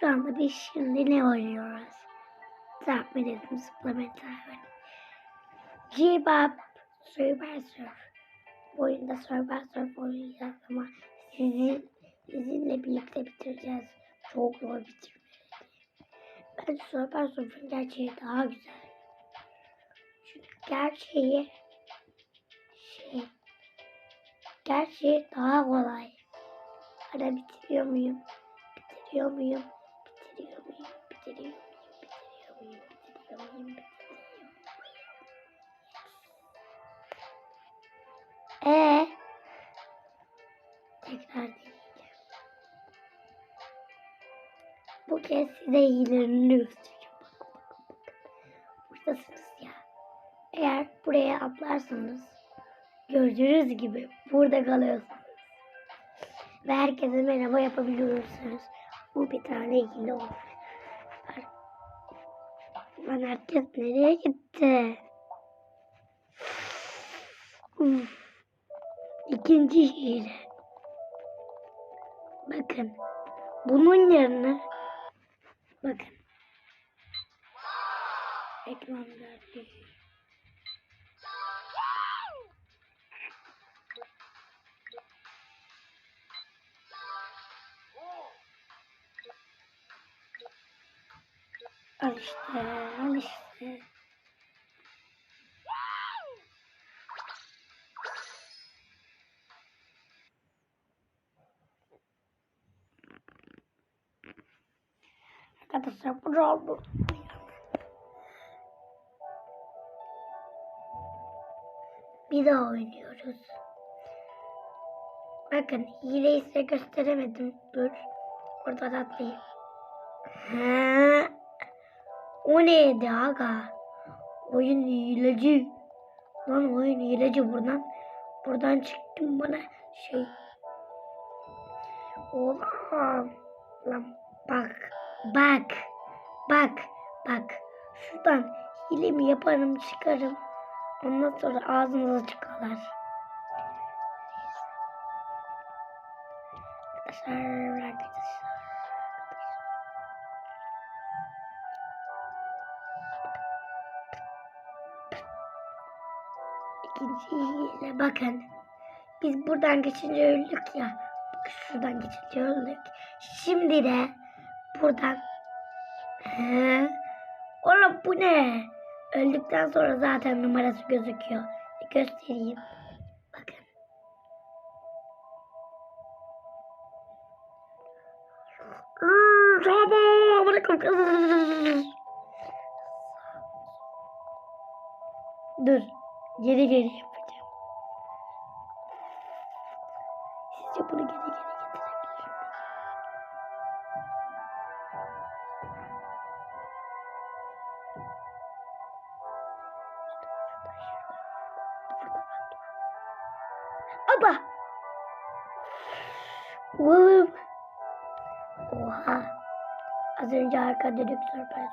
Şu anda biz şimdi ne oynuyoruz? Tahmin edin zıplama tahmin. G-Bop Survivor Surf. Bu oyunda Survivor Surf oynayacağız ama sizin, sizinle birlikte bitireceğiz. Çok zor bitirmeli. Ben Survivor Surf'un gerçeği daha güzel. Çünkü gerçeği şey gerçeği daha kolay. Hala bitiriyor muyum? Bitiriyor muyum? Tekrar deneyeceğim. Bu kez size iyilerini göstereceğim. Bakın bakın bakın. Buradasınız ya. Eğer buraya atlarsanız gördüğünüz gibi burada kalıyorsunuz. Ve herkese merhaba yapabiliyorsunuz. Bu bir tane hile olur. Lan herkes nereye gitti? İkinci hile. Bakın. Bunun yerine bakın. İşte, al işte. Arkadaşlar bu oldu. Bir daha oynuyoruz. Bakın hileyi size gösteremedim. Dur. Orada da atlayayım. Ha. O neydi aga? Oyun hileci. Lan oyun hileci buradan. Buradan çıktım bana şey. Oğlum. Lan bak. Bak. Bak. Bak. Şuradan hilemi yaparım çıkarım. Ondan sonra ağzınıza çıkarlar. Arkadaşlar arkadaşlar. İkinci hile bakın. Biz buradan geçince öldük ya. Şuradan geçince öldük. Şimdi de buradan. He? Oğlum bu ne? Öldükten sonra zaten numarası gözüküyor. Göstereyim. Bakın. Tamam. Bırakın. Dur. Geri geri Aba! Oğlum. Oha. Az önce arka direktör ben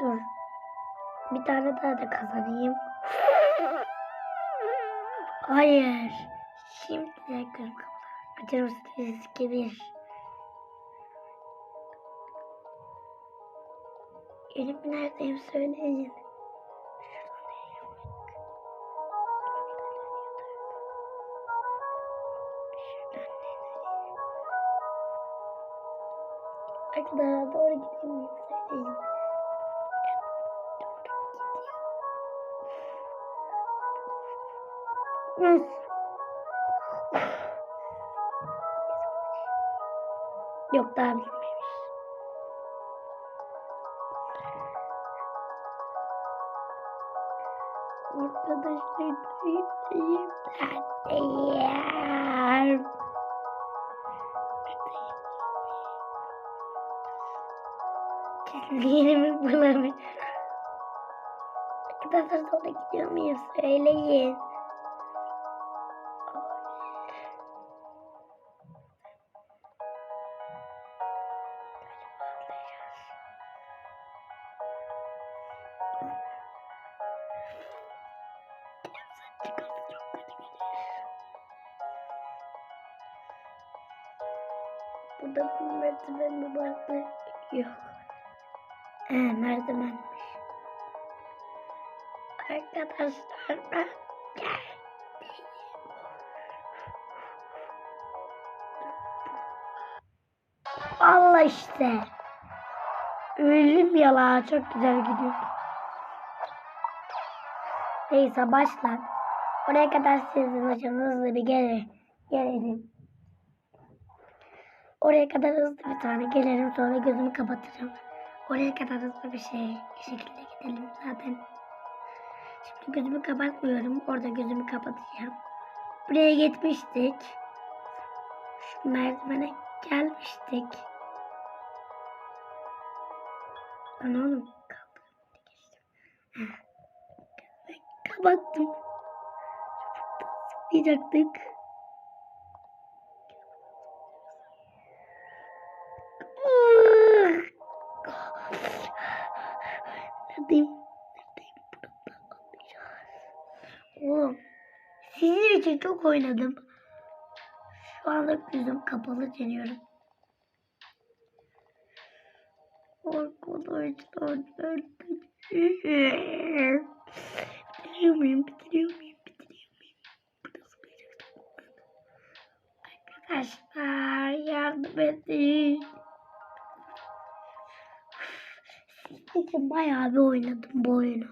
Dur. Bir tane daha da kazanayım. Hayır. Şimdi de göz kapalı. Açarım riski bir. Elim neredeyim söyleyin. Arkadaşlar doğru gideyim. Yes. Yok daha bitmemiş. Arkadaşlar dayım dayım. Yerimi bulamıyorum. Arkadaşlar sonra gidiyor muyum? Söyleyin. Bu da bu merdiven mübarek yok. Ee, merdivenmiş. Arkadaşlar ben geldim. Allah işte. Ölüm yala çok güzel gidiyor. Neyse başla. Oraya kadar sizin hocam hızlı bir gel gelelim. Oraya kadar hızlı bir tane gelirim sonra gözümü kapatacağım. Oraya kadar hızlı bir şey bir şekilde gidelim zaten. Şimdi gözümü kapatmıyorum. Orada gözümü kapatacağım. Buraya gitmiştik. Şu merdivene gelmiştik. Lan oğlum kaldım. Kapattım. Zıplayacaktık. Neredeyim? Neredeyim? Burada atlayacağız. Oğlum. Sizin için çok oynadım. Şu anda gözüm kapalı deniyorum. Arkadaşlar neredeyim? Bitiriyor muyum? Bitiriyor muyum? Bitiriyor muyum? Zıplayacaktım. Arkadaşlar yardım edin. İçin bayağı bir oynadım bu oyunu.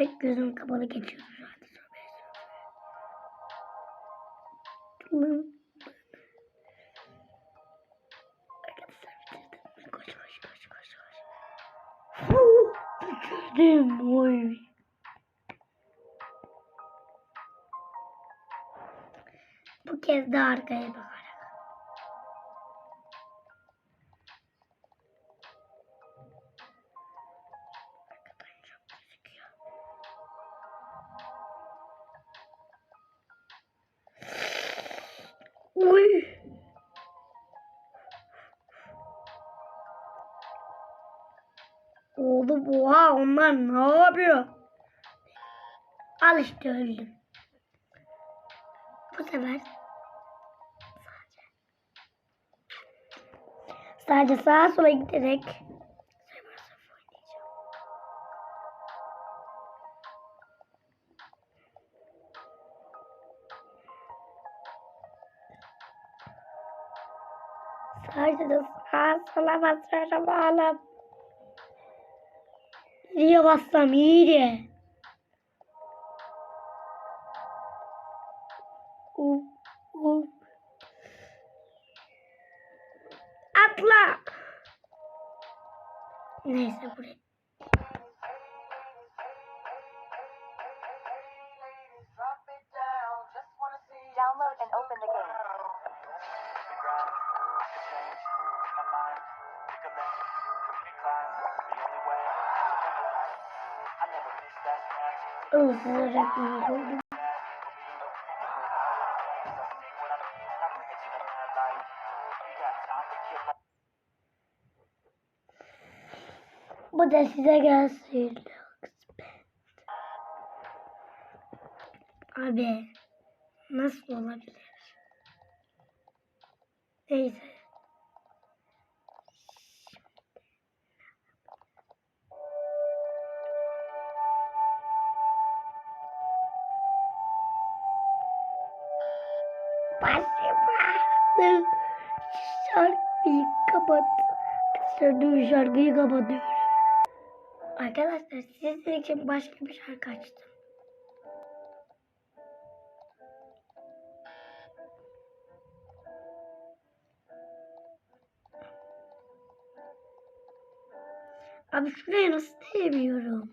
Ve gözüm kapalı geçiyor şu anda. Allah'ım. Arkadaşlar bitirdim. Koş koş koş koş koş. Huu, Bitirdim oy. Bu kez de arkaya bakarak. Uy. Oğlum oha onlar ne yapıyor? Al işte öldüm. Bu sefer sadece sadece sağa sola giderek De sağa sola basıyorum oğlum. Nereye bassam iyiydi. Isırarak koydum. Bu da size gelsin. Abi nasıl olabilir? Neyse. Şarkıyı kapatıyorum. Arkadaşlar sizin için başka bir şarkı açtım. Abi şuraya nasıl değmiyorum?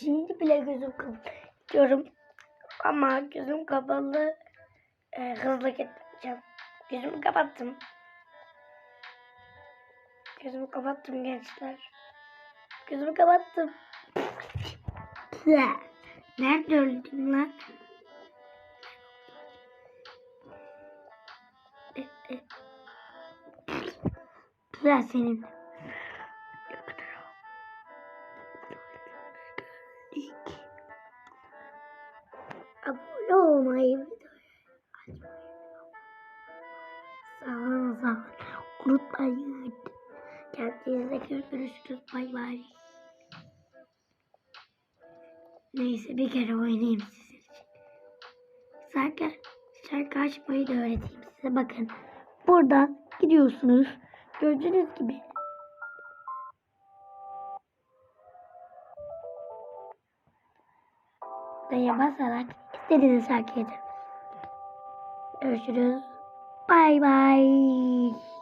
Şimdi bile gözüm kapalı diyorum. Ama gözüm kapalı e, hızlı gitmeyeceğim. Gözümü kapattım. Gözümü kapattım gençler. Gözümü kapattım. Nerede öldüm lan? E, e, Senin. Abone olmayı, videoyu sağ olun. Unutmayın. Kendinize görüşürüz. Bay bay. Neyse bir kere oynayayım sizin için. Şarkı, şarkı açmayı da öğreteyim size. Bakın. Buradan gidiyorsunuz. Gördüğünüz gibi. Daya basarak istediğiniz şarkıyı açın. Görüşürüz. Bay bay.